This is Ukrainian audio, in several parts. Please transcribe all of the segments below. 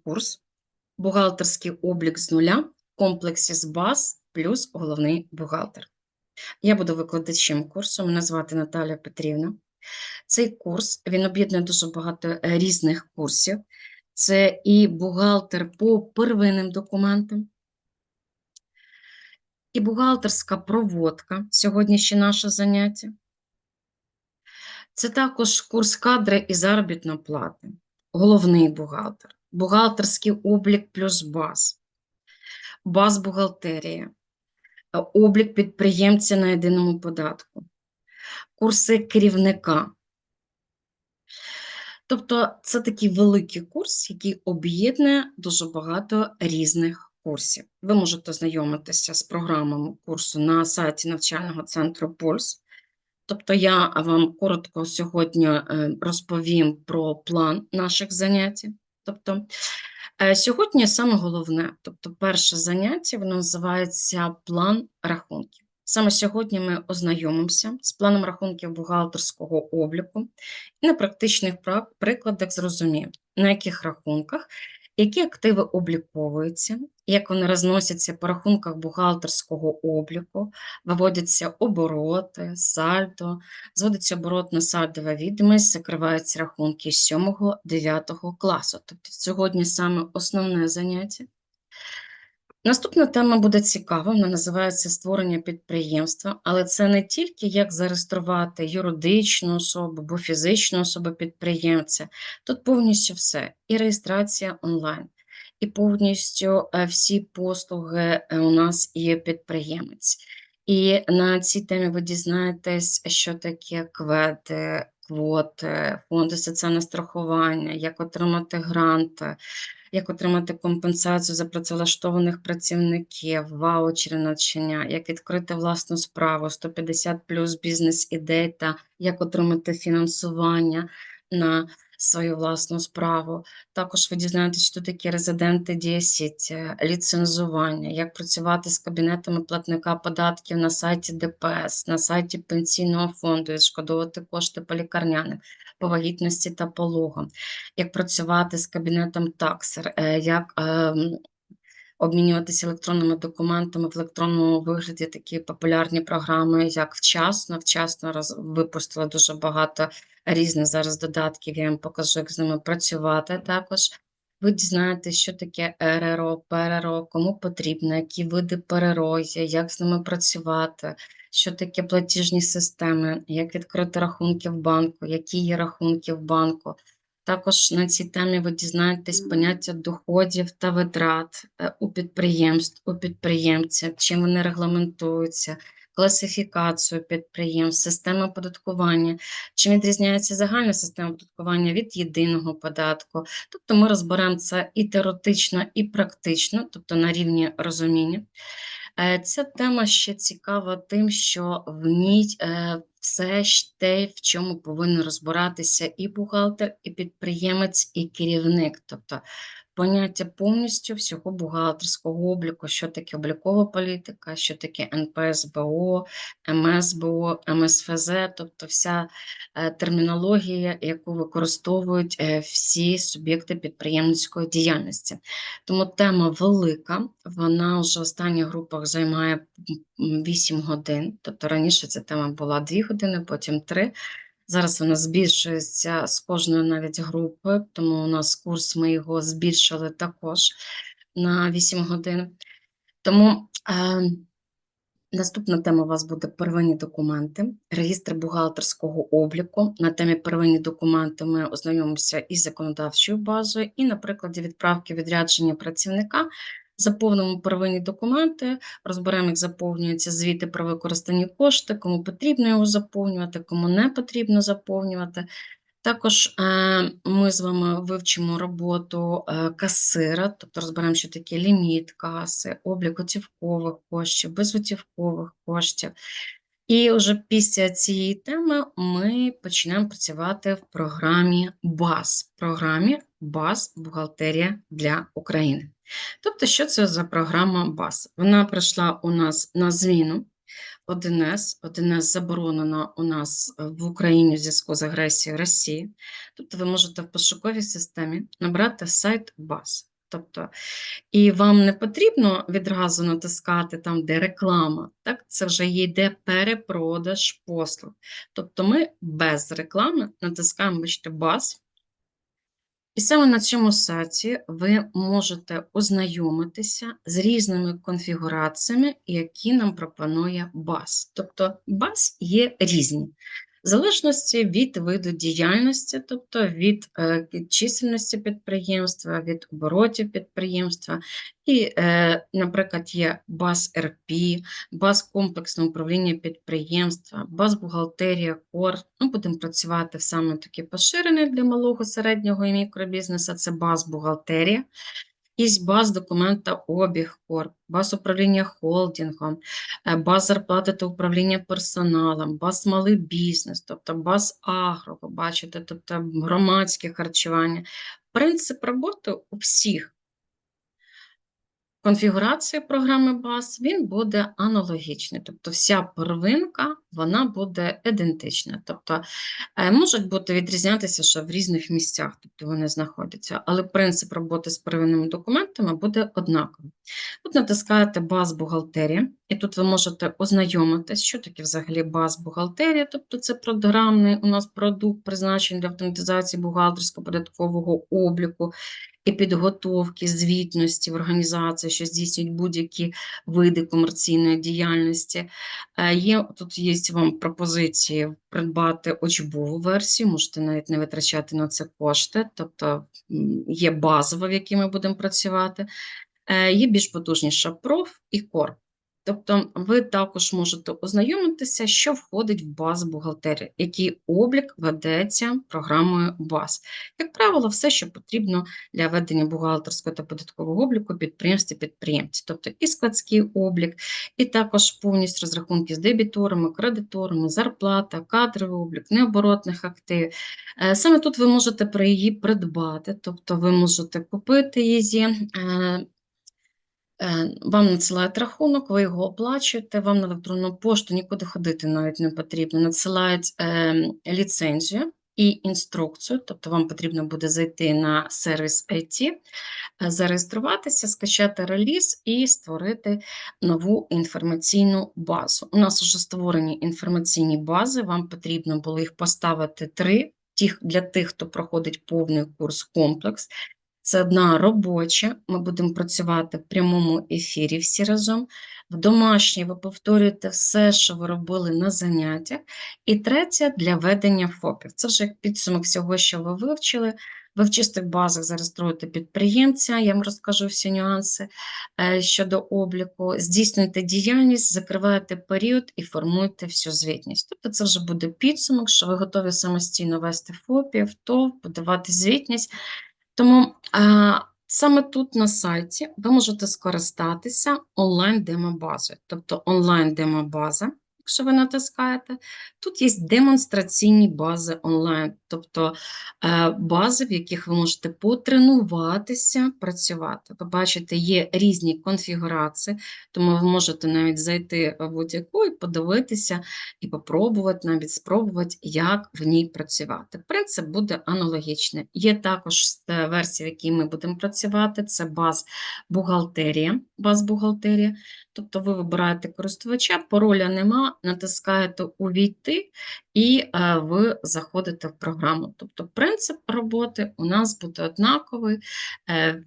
курс Бухгалтерський облік з нуля в комплексі з баз плюс головний бухгалтер. Я буду викладачем курсу, мене звати Наталя Петрівна. Цей курс він об'єднує дуже багато е, різних курсів. Це і бухгалтер по первинним документам, і бухгалтерська проводка сьогоднішнє наше заняття. Це також курс кадри і заробітна плата, головний бухгалтер, бухгалтерський облік плюс баз, баз бухгалтерія, е, облік підприємця на єдиному податку, курси керівника. Тобто це такий великий курс, який об'єднує дуже багато різних курсів. Ви можете знайомитися з програмами курсу на сайті навчального центру Пульс. Тобто я вам коротко сьогодні е, розповім про план наших занять. Тобто е, сьогодні саме головне, тобто перше заняття, воно називається план рахунків. Саме сьогодні ми ознайомимося з планом рахунків бухгалтерського обліку і на практичних пра- прикладах зрозуміємо, на яких рахунках, які активи обліковуються, як вони розносяться по рахунках бухгалтерського обліку, виводяться обороти, сальдо, зводиться оборотна сальдова відомість, закриваються рахунки 7-9 класу. Тобто сьогодні саме основне заняття. Наступна тема буде цікава, вона називається створення підприємства, але це не тільки як зареєструвати юридичну особу або фізичну особу підприємця. Тут повністю все. І реєстрація онлайн, і повністю е, всі послуги е, у нас є підприємець. І на цій темі ви дізнаєтесь, що таке кведи, квоти, фонди соціального страхування, як отримати гранти, як отримати компенсацію за працевлаштованих працівників, ваучери навчання, як відкрити власну справу, 150 плюс бізнес-ідей та як отримати фінансування на свою власну справу. Також ви дізнаєтесь, що такі резиденти 10, е, ліцензування, як працювати з кабінетами платника податків на сайті ДПС, на сайті пенсійного фонду, відшкодовувати кошти по лікарняним, по вагітності та пологам, як працювати з кабінетом таксер, е, як ем, обмінюватися електронними документами в електронному вигляді, такі популярні програми, як вчасно. Вчасно роз... випустила дуже багато різних зараз додатків. Я вам покажу, як з ними працювати також. Ви дізнаєтесь, що таке РРО, ПРРО, кому потрібно, які види ПРРО як з ними працювати, що таке платіжні системи, як відкрити рахунки в банку, які є рахунки в банку. Також на цій темі ви дізнаєтесь поняття доходів та витрат е, у підприємств, у підприємця, чим вони регламентуються, класифікацію підприємств, система оподаткування, чим відрізняється загальна система оподаткування від єдиного податку. Тобто ми розберемо це і теоретично, і практично, тобто на рівні розуміння. Е, Ця тема ще цікава тим, що в ній е, все ж те, в чому повинен розбиратися і бухгалтер, і підприємець, і керівник. Тобто поняття повністю всього бухгалтерського обліку, що таке облікова політика, що таке НПСБО, МСБО, МСФЗ, тобто вся е, термінологія, яку використовують е, всі суб'єкти підприємницької діяльності. Тому тема велика, вона вже в останніх групах займає м, 8 годин. Тобто раніше ця тема була 2 години, потім 3. Зараз вона збільшується з кожної навіть групи, тому у нас курс ми його збільшили також на 8 годин. Тому е, наступна тема у вас буде первинні документи, реєстр бухгалтерського обліку. На темі первинні документи ми ознайомимося із законодавчою базою, і на прикладі відправки відрядження працівника заповнимо первинні документи, розберемо, як заповнюються звіти про використані кошти, кому потрібно його заповнювати, кому не потрібно заповнювати. Також е, ми з вами вивчимо роботу е, касира, тобто розберемо, що таке ліміт каси, облік готівкових коштів, безготівкових коштів. І вже після цієї теми ми почнемо працювати в програмі БАЗ, програмі БАЗ Бухгалтерія для України. Тобто, що це за програма БАЗ? Вона прийшла у нас на зміну 1С. 1С заборонена у нас в Україні в зв'язку з агресією Росії. Тобто ви можете в пошуковій системі набрати сайт БАЗ. Тобто, і вам не потрібно відразу натискати там, де реклама, так? Це вже йде перепродаж послуг. Тобто ми без реклами натискаємо, бачите, БАЗ. І саме на цьому сайті ви можете ознайомитися з різними конфігураціями, які нам пропонує БАЗ. Тобто БАЗ є різні. В залежності від виду діяльності, тобто від е, чисельності підприємства, від оборотів підприємства. І, е, наприклад, є БАЗ РП, БАЗ комплексне управління підприємства, БАЗ бухгалтерія КОР. Ми будемо працювати саме такі поширені для малого, середнього і мікробізнесу, це БАЗ бухгалтерія. Є баз документа обіг корп, баз управління холдингом, е, баз зарплати та управління персоналом, баз малий бізнес, тобто баз агро, бачите, тобто громадське харчування. Принцип роботи у всіх конфігурації програми баз він буде аналогічний, тобто вся первинка вона буде ідентична. Тобто е, можуть бути відрізнятися що в різних місцях, тобто вони знаходяться, але принцип роботи з первинними документами буде однаковий. Тут натискаєте баз бухгалтерія, і тут ви можете ознайомитись, що таке взагалі баз бухгалтерія, тобто це програмний у нас продукт, призначений для автоматизації бухгалтерсько-податкового обліку і підготовки звітності в організації, що здійснюють будь-які види комерційної діяльності. Е, є, Тут є вам пропозиції придбати очбову версію, можете навіть не витрачати на це кошти, тобто є базова, в якій ми будемо працювати. Е, є більш потужніша проф і корп. Тобто ви також можете ознайомитися, що входить в базу бухгалтерії, який облік ведеться програмою БАЗ. Як правило, все, що потрібно для ведення бухгалтерського та податкового обліку підприємств і підприємців, тобто і складський облік, і також повністю розрахунки з дебіторами, кредиторами, зарплата, кадровий облік, необоротних активів. Е, саме тут ви можете її придбати, тобто ви можете купити її. Е, вам надсилають рахунок, ви його оплачуєте, вам на електронну пошту нікуди ходити навіть не потрібно. Надсилають е, ліцензію і інструкцію, тобто вам потрібно буде зайти на сервіс IT, е, зареєструватися, скачати реліз і створити нову інформаційну базу. У нас вже створені інформаційні бази, вам потрібно було їх поставити три. Для тих, хто проходить повний курс комплекс, це одна робоча. Ми будемо працювати в прямому ефірі всі разом. В домашній ви повторюєте все, що ви робили на заняттях. І третя для ведення ФОПів. Це вже як підсумок всього, що ви вивчили. Ви в чистих базах зареєструєте підприємця, я вам розкажу всі нюанси е, щодо обліку. Здійснюєте діяльність, закриваєте період і формуєте всю звітність. Тобто це вже буде підсумок, що ви готові самостійно вести ФОПів, ТОВ, подавати звітність. Тому а, саме тут на сайті ви можете скористатися онлайн-демобазою, тобто онлайн-демобаза якщо ви натискаєте. Тут є демонстраційні бази онлайн, тобто е, бази, в яких ви можете потренуватися, працювати. Ви бачите, є різні конфігурації, тому ви можете навіть зайти в будь-яку і подивитися, і попробувати, навіть спробувати, як в ній працювати. Принцип буде аналогічний. Є також е, версія, в якій ми будемо працювати, це баз бухгалтерія. Баз бухгалтерія. Тобто ви вибираєте користувача, пароля нема, натискаєте Увійти і е, ви заходите в програму. Тобто принцип роботи у нас буде однаковий е,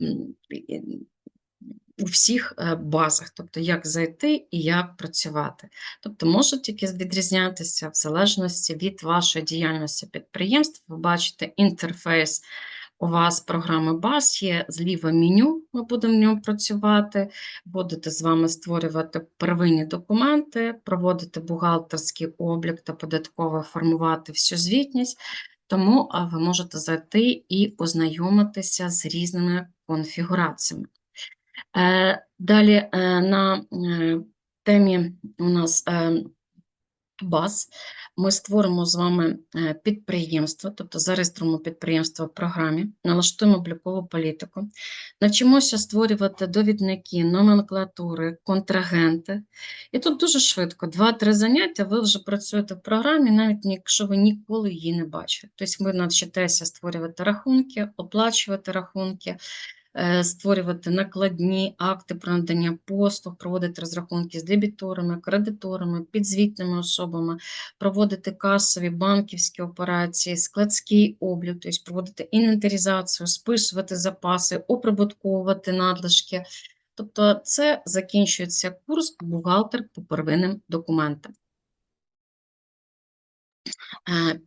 у всіх е, базах, тобто як зайти і як працювати. Тобто можуть тільки відрізнятися в залежності від вашої діяльності підприємства. Ви бачите інтерфейс. У вас програми баз є зліва меню, ми будемо в ньому працювати, будете з вами створювати первинні документи, проводити бухгалтерський облік та податково формувати всю звітність, тому ви можете зайти і ознайомитися з різними конфігураціями. Е, далі е, на е, темі у нас БАС. Ми створимо з вами е, підприємство, тобто зареєструємо підприємство в програмі, налаштуємо облікову політику, навчимося створювати довідники, номенклатури, контрагенти. І тут дуже швидко, 2-3 заняття, ви вже працюєте в програмі, навіть якщо ви ніколи її не бачите. Тобто ви навчитеся створювати рахунки, оплачувати рахунки, створювати накладні акти про надання послуг, проводити розрахунки з дебіторами, кредиторами, підзвітними особами, проводити касові банківські операції, складський облік, тобто проводити інвентаризацію, списувати запаси, оприбутковувати надлишки. Тобто це закінчується курс бухгалтер по первинним документам.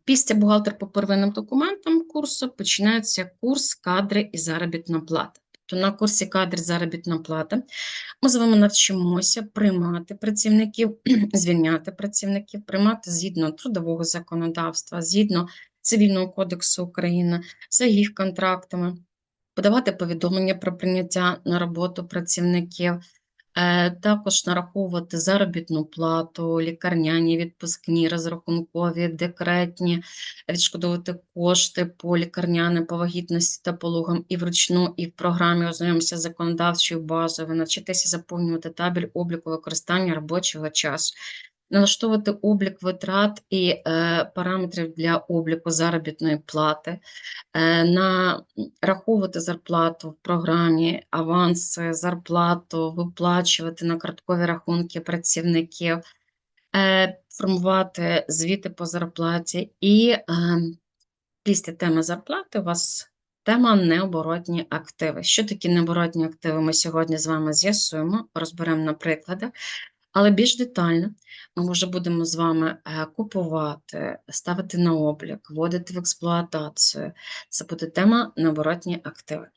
Після бухгалтер по первинним документам курсу починається курс кадри і заробітна плата. Тобто на курсі кадри і заробітна плата ми з вами навчимося приймати працівників, звільняти працівників, приймати згідно трудового законодавства, згідно Цивільного кодексу України, за їх контрактами, подавати повідомлення про прийняття на роботу працівників, також нараховувати заробітну плату, лікарняні, відпускні, розрахункові, декретні, відшкодовувати кошти по лікарняним, по вагітності та пологам і вручну, і в програмі ознайомимося з законодавчою базою, навчитися заповнювати табель обліку використання робочого часу. Налаштовувати облік витрат і е, параметрів для обліку заробітної плати, е, нараховувати зарплату в програмі, аванси, зарплату, виплачувати на карткові рахунки працівників, е, формувати звіти по зарплаті. І е, після теми зарплати у вас тема необоротні активи. Що такі необоротні активи? Ми сьогодні з вами з'ясуємо, розберемо на прикладах. Але більш детально ми вже будемо з вами е, купувати, ставити на облік, вводити в експлуатацію. Це буде тема наоборотні активи.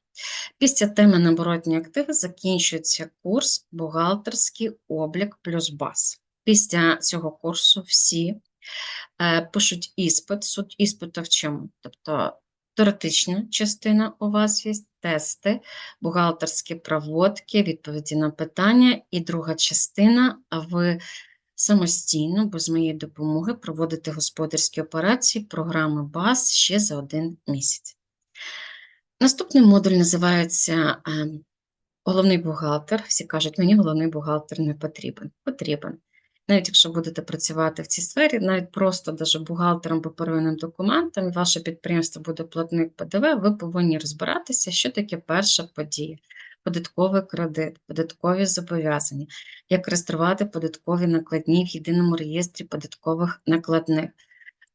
Після теми наоборотні активи закінчується курс бухгалтерський облік плюс баз. Після цього курсу всі е, пишуть іспит, суть іспиту в чому? Тобто теоретична частина у вас є, тести, бухгалтерські проводки, відповіді на питання. І друга частина ви самостійно, без моєї допомоги, проводите господарські операції програми БАС ще за один місяць. Наступний модуль називається ем, Головний бухгалтер. Всі кажуть, мені головний бухгалтер не потрібен. Потрібен. Навіть якщо будете працювати в цій сфері, навіть просто даже бухгалтером по первинним документам, ваше підприємство буде платник ПДВ, ви повинні розбиратися, що таке перша подія. Податковий кредит, податкові зобов'язання, як реєструвати податкові накладні в єдиному реєстрі податкових накладних.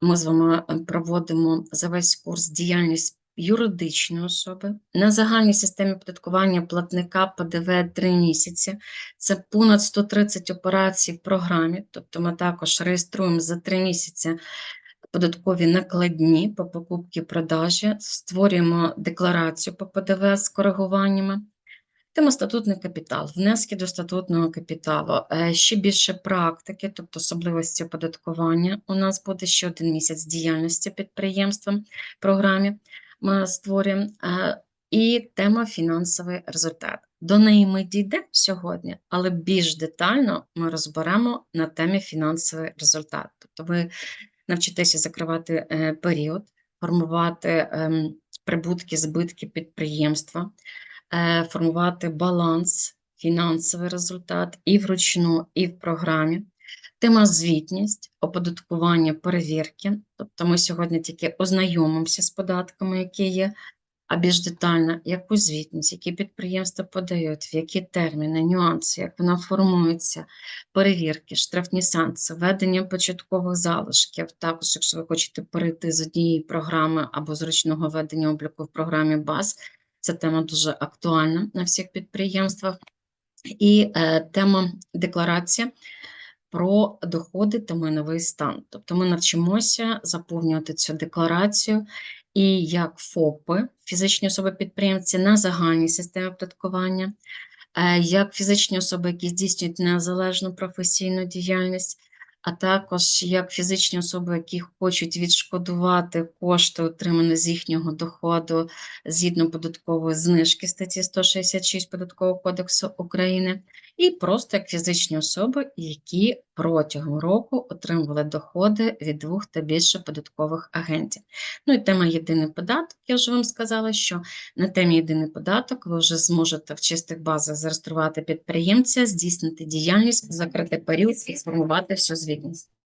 Ми з вами проводимо за весь курс діяльність юридичної особи на загальній системі податкування платника ПДВ 3 місяці. Це понад 130 операцій в програмі, тобто ми також реєструємо за 3 місяці податкові накладні по покупці продажі, створюємо декларацію по ПДВ з коригуваннями. Тема статутний капітал, внески до статутного капіталу, е, ще більше практики, тобто особливості оподаткування. У нас буде ще один місяць діяльності підприємства в програмі ми створюємо. Е, і тема фінансовий результат. До неї ми дійдемо сьогодні, але більш детально ми розберемо на темі фінансовий результат. Тобто ви навчитеся закривати е, період, формувати ем, прибутки, збитки підприємства, е, формувати баланс, фінансовий результат і вручну, і в програмі. Тема звітність, оподаткування, перевірки. Тобто ми сьогодні тільки ознайомимося з податками, які є, а більш детально, яку звітність, які підприємства подають, в які терміни, нюанси, як вона формується, перевірки, штрафні санкції, ведення початкових залишків. Також, якщо ви хочете перейти з однієї програми або з ручного ведення обліку в програмі БАЗ, ця тема дуже актуальна на всіх підприємствах. І е, тема декларація про доходи та майновий стан. Тобто ми навчимося заповнювати цю декларацію і як ФОПи, фізичні особи-підприємці на загальній системі оподаткування, е, як фізичні особи, які здійснюють незалежну професійну діяльність, а також як фізичні особи, які хочуть відшкодувати кошти, отримані з їхнього доходу згідно податкової знижки статті 166 Податкового кодексу України, і просто як фізичні особи, які протягом року отримували доходи від двох та більше податкових агентів. Ну і тема єдиний податок. Я вже вам сказала, що на темі єдиний податок ви вже зможете в чистих базах зареєструвати підприємця, здійснити діяльність, закрити період і сформувати всю звітність.